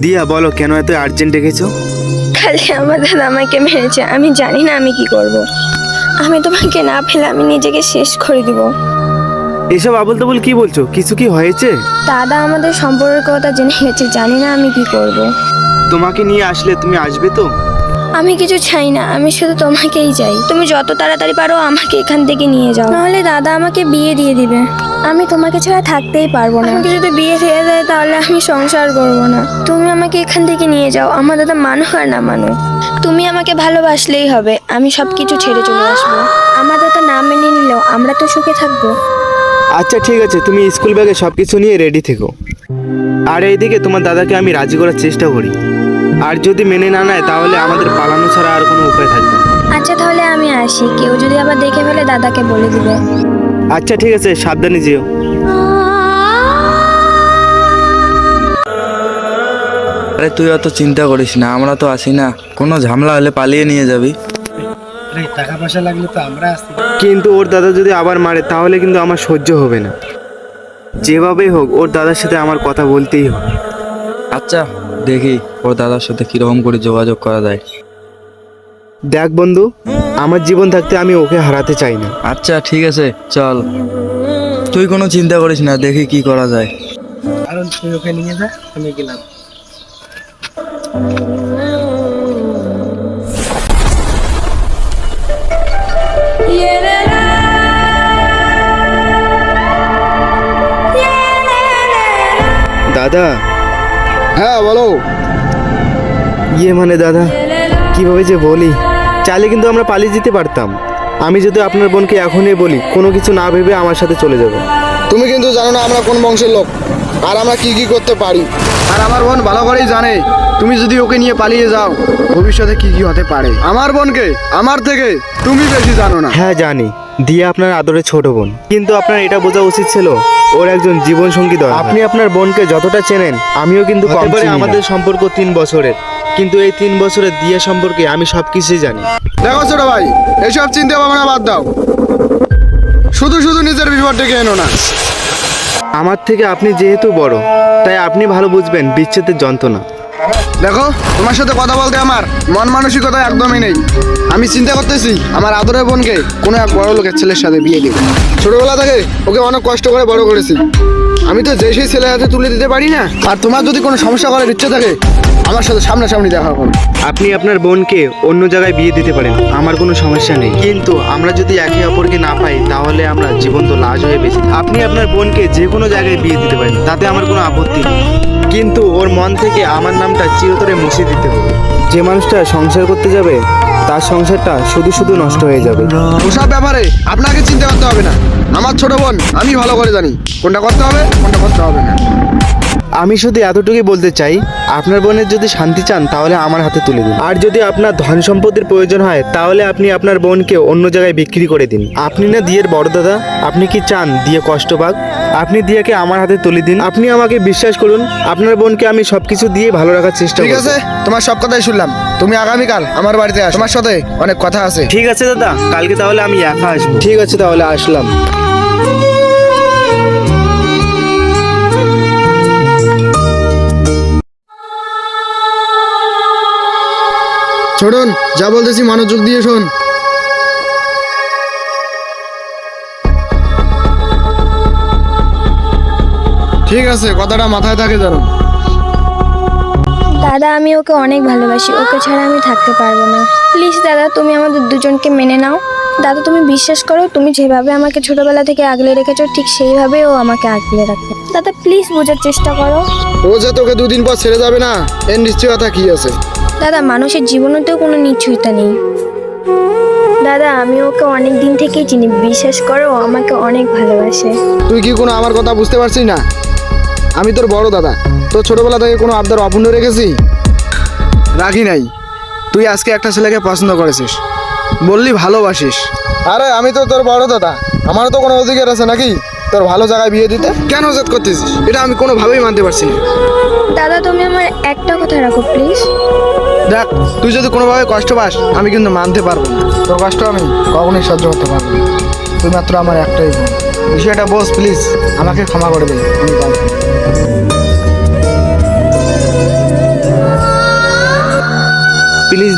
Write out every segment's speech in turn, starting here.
দিয়া বলো কেন এত আর্জেন্ট ডেকেছো? খালি আমার দাদা আমাকে মেরেছে আমি জানি না আমি কি করব। আমি তোমাকে না ফেলে আমি নিজেকে শেষ করে দিব। এসব আবল তাবল কি বলছো? কিছু কি হয়েছে? দাদা আমাদের সম্পর্কের কথা জেনে গেছে জানি না আমি কি করব। তোমাকে নিয়ে আসলে তুমি আসবে তো? আমি কিছু চাই না, আমি শুধু তোমাকেই চাই। তুমি যত তাড়াতাড়ি পারো আমাকে এখান থেকে নিয়ে যাও। নাহলে দাদা আমাকে বিয়ে দিয়ে দিবে। আমি তোমাকে ছাড়া থাকতেই পারব না। আমাকে যদি বিয়ে দিয়ে দেয় তাহলে আমি সংসার করব না। তুমি আমাকে এখান থেকে নিয়ে যাও। আমার দাদা মানুক আর না মানুক তুমি আমাকে ভালোবাসলেই হবে। আমি সব কিছু ছেড়ে চলে আসব। আমার দাদা না মেনে নিলেও আমরা তো সুখে থাকব। আচ্ছা ঠিক আছে। তুমি স্কুল ব্যাগে সব কিছু নিয়ে রেডি থেকো। আর এইদিকে তোমার দাদাকে আমি রাজি করার চেষ্টা করি। আর যদি মেনে না নেয় তাহলে আমাদের পালানো ছাড়া আর কোনো উপায় থাকবে না। আচ্ছা তাহলে আমি আসি। কেউ যদি আবার দেখে ফেলে দাদাকে বলে দিবে। আচ্ছা ঠিক আছে সাবধানে যেও। আরে তুই অত চিন্তা করিস না আমরা তো আসি না। কোনো ঝামেলা হলে পালিয়ে নিয়ে যাবি। টাকা পয়সা লাগলে তো আমরা আসতে কিন্তু ওর দাদা যদি আবার মারে তাহলে কিন্তু আমার সহ্য হবে না। যেভাবেই হোক ওর দাদার সাথে আমার কথা বলতেই হবে। আচ্ছা। দেখি ওর দাদার সাথে কীরকম করে যোগাযোগ করা যায়। দেখ বন্ধু আমার জীবন থাকতে আমি ওকে হারাতে চাই না। আচ্ছা ঠিক আছে চল। তুই কোনো চিন্তা করিস না দেখি কি করা যায়। কারণ তুই ওকে নিয়ে যা আমি গেলাম। দাদা হ্যাঁ বলো। ইয়ে মানে দাদা কীভাবে যে বলি? চাইলে কিন্তু আমরা পালিয়ে যেতে পারতাম। আমি যদি আপনার বোনকে এখনই বলি কোনো কিছু না ভেবে আমার সাথে চলে যাবে। তুমি কিন্তু জানো না আমরা কোন বংশের লোক আর আমরা কি কি করতে পারি। আর আমার বোন ভালো করেই জানে তুমি যদি ওকে নিয়ে পালিয়ে যাও ভবিষ্যতে কি কি হতে পারে। আমার বোনকে আমার থেকে তুমি বেশি জানো না। হ্যাঁ জানি। দিয়া আপনার আদরের ছোট বোন। কিন্তু আপনার এটা বোঝা উচিত ছিল ওর একজন জীবন সঙ্গী দরকার। আপনি আপনার বোনকে যতটা চেনেন আমিও কিন্তু কম চিনি না। আমাদের সম্পর্ক তিন বছরের কিন্তু এই তিন বছরের দিয়া সম্পর্কে আমি সব কিছুই জানি। দেখো ছোট ভাই এসব চিন্তা ভাবনা বাদ দাও। শুধু শুধু নিজের বিপদ ডেকে এনো না। আমার থেকে আপনি যেহেতু বড় তাই আপনি ভালো বুঝবেন বিচ্ছেদের যন্ত্রণা। দেখো, তোমার সাথে কথা বলতে আমার মন মানসিকতা একদমই নেই। আমি চিন্তা করতেছি, আমার আদরের বোনকে কোনো এক বড় লোকের ছেলের সাথে বিয়ে দিব। ছোটবেলা থেকে ওকে অনেক কষ্ট করে বড় করেছি। আমি তো যে সেই ছেলের হাতে তুলে দিতে পারি না। আর তোমার যদি কোনো সমস্যা করার ইচ্ছে থাকে, আমার সাথে সামনাসামনি দেখা করো। আপনি আপনার বোনকে অন্য জায়গায় বিয়ে দিতে পারেন, আমার কোনো সমস্যা নেই। কিন্তু আমরা যদি একে অপরকে না পাই, তাহলে আমরা জীবন্ত লাশ হয়ে বেঁচে। আপনি আপনার বোনকে যে কোনো জায়গায় বিয়ে দিতে পারেন, তাতে আমার কোনো আপত্তি নেই। কিন্তু ওর মন থেকে আমার নামটা চিরতরে মুছে দিতে হবে। যে মানুষটা সংসার করতে যাবে তার সংসারটা শুধু শুধু নষ্ট হয়ে যাবে। ওসব ব্যাপারে আপনাকে চিন্তা করতে হবে না। আমার ছোট বোন আমি ভালো করে জানি কোনটা করতে হবে কোনটা করতে হবে না। আমি শুধু এতটুকুই বলতে চাই আপনার বোনের যদি শান্তি চান তাহলে আমার হাতে তুলে দিন। আর যদি আপনার ধন সম্পত্তির প্রয়োজন হয় তাহলে আপনি আপনার বোনকে অন্য জায়গায় বিক্রি করে দিন। আপনি না দিয়ের বড় দাদা আপনি কি চান দিয়ে কষ্ট পাক? আপনি দিয়াকে আমার হাতে তুলে দিন। আপনি আমাকে বিশ্বাস করুন আপনার বোনকে আমি সবকিছু দিয়ে ভালো রাখার চেষ্টা ঠিক আছে তোমার সব কথাই শুনলাম। তুমি আগামীকাল আমার বাড়িতে আস। তোমার সাথে অনেক কথা আছে। ঠিক আছে দাদা কালকে তাহলে আমি একা আসব। ঠিক আছে তাহলে আসলাম। ছোটন যা বলতেছি মনোযোগ দিয়ে শোন। ঠিক আছে কথাটা মাথায় থাকে জানো দাদা আমি ওকে অনেক ভালোবাসি। ওকে ছাড়া আমি থাকতে পারব না। প্লিজ দাদা তুমি আমাদের দুজনকে মেনে নাও। দাদা তুমি বিশ্বাস করো তুমি যেভাবে আমাকে ছোটবেলা থেকে আগলে রেখেছো ঠিক সেইভাবে ও আমাকে আগলে রাখবে দাদা প্লিজ বোঝার চেষ্টা করো। ও যে তোকে দুদিন পর ছেড়ে যাবে না এর নিশ্চয়তা কি আছে? দাদা মানুষের জীবনেতেও কোনো নিশ্চয়তা নেই। দাদা আমি ওকে অনেক দিন থেকেই চিনি। বিশ্বাস করো ও আমাকে অনেক ভালোবাসে। তুই কি কোনো আমার কথা বুঝতে পারছিস না? আমি তোর বড় দাদা। তোর ছোটবেলা থেকে কোনো আবদার অপূর্ণ রেখেছি? রাখি নাই। তুই আজকে একটা ছেলেকে পছন্দ করেছিস। বললি ভালোবাসিস। আরে আমি তো তোর বড় দাদা। আমারও তো কোনো অধিকার আছে নাকি? তোর ভালো জায়গায় বিয়ে দিতে? কেন জেদ করতেছিস? এটা আমি কোনোভাবেই মানতে পারছি না। দাদা তুমি আমার একটা কথা রাখো প্লিজ। দেখ তুই যদি কোনোভাবে কষ্ট পাস আমি কিন্তু মানতে পারব না। তোর কষ্ট আমি কখনোই সহ্য করতে পারব না। তুই মাত্র আমার একটাই বোন। বিষয়টা বস প্লিজ। আমাকে ক্ষমা করে দে। আমি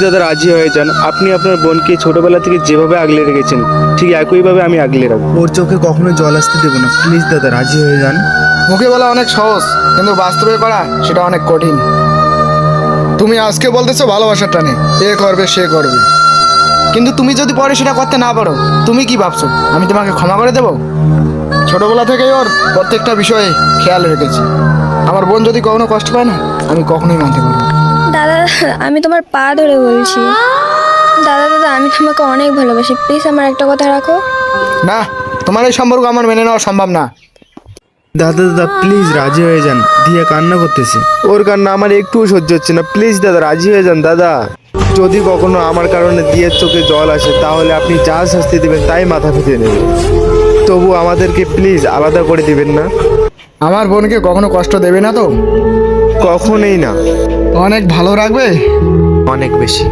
দাদা রাজি হয়ে যান। আপনি আপনার বোনকে ছোটবেলা থেকে যেভাবে আগলে রেখেছেন ঠিক একইভাবে আমি আগলে রাখব। ওর চোখে কখনো জল আসতে দেবো না। প্লিজ দাদা রাজি হয়ে যান। মুখে বলা অনেক সহজ কিন্তু বাস্তবে করা সেটা অনেক কঠিন। তুমি আজকে বলতেছো ভালোবাসার টানে এ করবে সে করবে। কিন্তু তুমি যদি পরে সেটা করতে না পারো তুমি কি ভাবছ? আমি তোমাকে ক্ষমা করে দেবো? ছোটবেলা থেকেই ওর প্রত্যেকটা বিষয়ে খেয়াল রেখেছি। আমার বোন যদি কখনো কষ্ট পায় না আমি কখনোই মানতে পারব না। দাদা আমি তোমার পা ধরে বলছি। দাদা দাদা আমি তোমাকে অনেক ভালোবাসি। প্লিজ আমার একটা কথা রাখো। না তোমার এই সম্পর্ক আমার মেনে নেওয়া সম্ভব না। দাদা দাদা প্লিজ রাজি হয়ে যান। দিয়ে কান্না করতেছে। ওর কান্না আমার একটুও সহ্য হচ্ছে না। প্লিজ দাদা রাজি হয়ে যান দাদা। যদি কখনো আমার কারণে দিয়ে চোখে জল আসে তাহলে আপনি যা শাস্তি দেবেন তাই মাথা পেতে নেবেন। তবু আমাদেরকে প্লিজ আলাদা করে দিবেন না। আমার বোনকে কখনো কষ্ট দেবে না তো? কখনোই না। অনেক ভালো রাখবে? অনেক বেশি।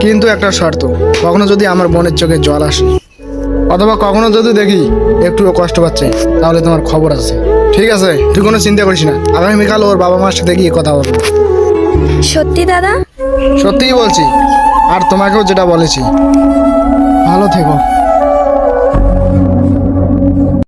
কিন্তু একটা শর্ত কখনো যদি আমার বোনের চোখে জল আসে অথবা কখনো যদি দেখি একটুও কষ্ট পাচ্ছে তাহলে তোমার খবর আছে। ঠিক আছে? তুই কোনো চিন্তা করিস না। আগামীকাল ওর বাবা মার সাথে গিয়ে কথা বলব। সত্যি দাদা? সত্যিই বলছি। আর তোমাকেও যেটা বলেছি ভালো থেকো।